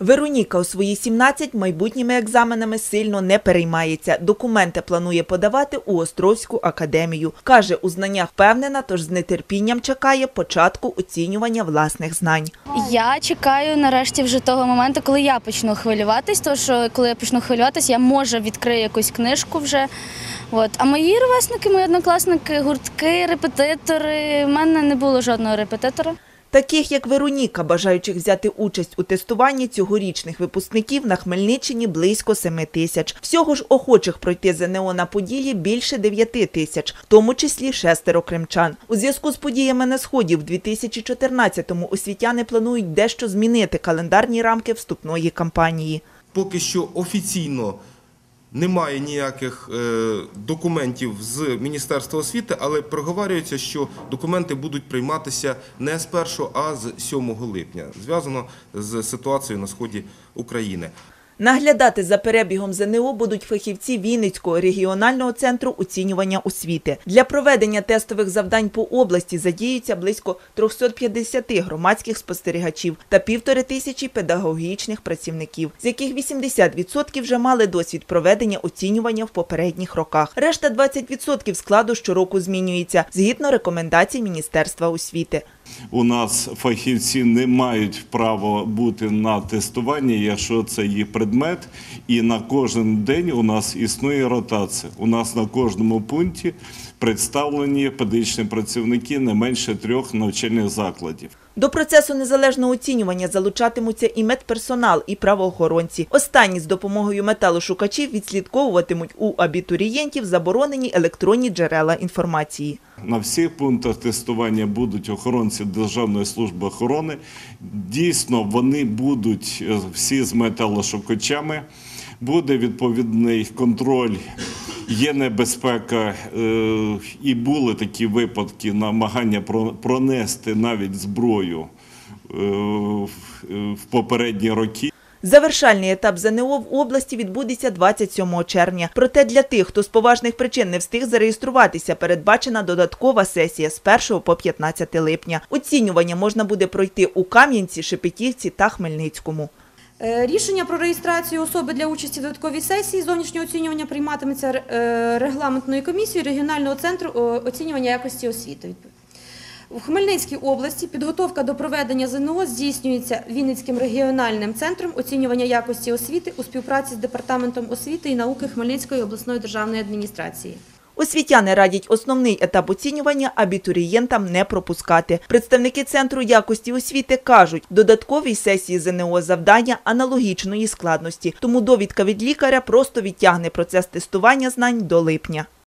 Вероніка у свої 17 майбутніми екзаменами сильно не переймається. Документи планує подавати у Островську академію. Каже, у знаннях впевнена, тож з нетерпінням чекає початку оцінювання власних знань. Я чекаю нарешті вже того моменту, коли я почну хвилюватись, тому що коли я почну хвилюватись, я може відкрию якусь книжку вже. От. А мої ровесники, мої однокласники, гуртки, репетитори. У мене не було жодного репетитора. Таких як Вероніка, бажаючих взяти участь у тестуванні цьогорічних випускників на Хмельниччині близько 7 тисяч. Всього ж охочих пройти ЗНО на Поділі більше 9 тисяч, в тому числі шестеро кримчан. У зв'язку з подіями на сході в 2014-му освітяни планують дещо змінити календарні рамки вступної кампанії. Поки що офіційно немає ніяких е, документів з Міністерства освіти, але проговорюється, що документи будуть прийматися не з 1, а з 7 липня, зв'язано з ситуацією на сході України. Наглядати за перебігом ЗНО будуть фахівці Вінницького регіонального центру оцінювання освіти. Для проведення тестових завдань по області задіються близько 350 громадських спостерігачів та півтори тисячі педагогічних працівників, з яких 80% вже мали досвід проведення оцінювання в попередніх роках. Решта 20% складу щороку змінюється згідно рекомендацій Міністерства освіти. У нас фахівці не мають права бути на тестуванні, якщо це їх предмет. І на кожен день у нас існує ротація. У нас на кожному пункті представлені педагогічні працівники не менше трьох навчальних закладів. До процесу незалежного оцінювання залучатимуться і медперсонал, і правоохоронці. Останні з допомогою металошукачів відслідковуватимуть у абітурієнтів заборонені електронні джерела інформації. На всіх пунктах тестування будуть охоронці Державної служби охорони. Дійсно, вони будуть е, всі з металошукачами. Буде відповідний контроль, є небезпека, е, і були такі випадки намагання пронести навіть зброю е, в- в попередні роки. Завершальний етап ЗНО в області відбудеться 27 червня. Проте для тих, хто з поважних причин не встиг зареєструватися, передбачена додаткова сесія з 1 по 15 липня. Оцінювання можна буде пройти у Кам'янці, Шепетівці та Хмельницькому. Е, Рішення про реєстрацію особи для участі в додатковій сесії зовнішнього оцінювання прийматиметься е, регламентною комісією регіонального центру оцінювання якості освіти. У Хмельницькій області підготовка до проведення ЗНО здійснюється Вінницьким регіональним центром оцінювання якості освіти у співпраці з Департаментом освіти і науки Хмельницької обласної державної адміністрації. Освітяни радять основний етап оцінювання абітурієнтам не пропускати. Представники центру якості освіти кажуть, додатковій сесії ЗНО завдання аналогічної складності, тому довідка від лікаря просто відтягне процес тестування знань до липня.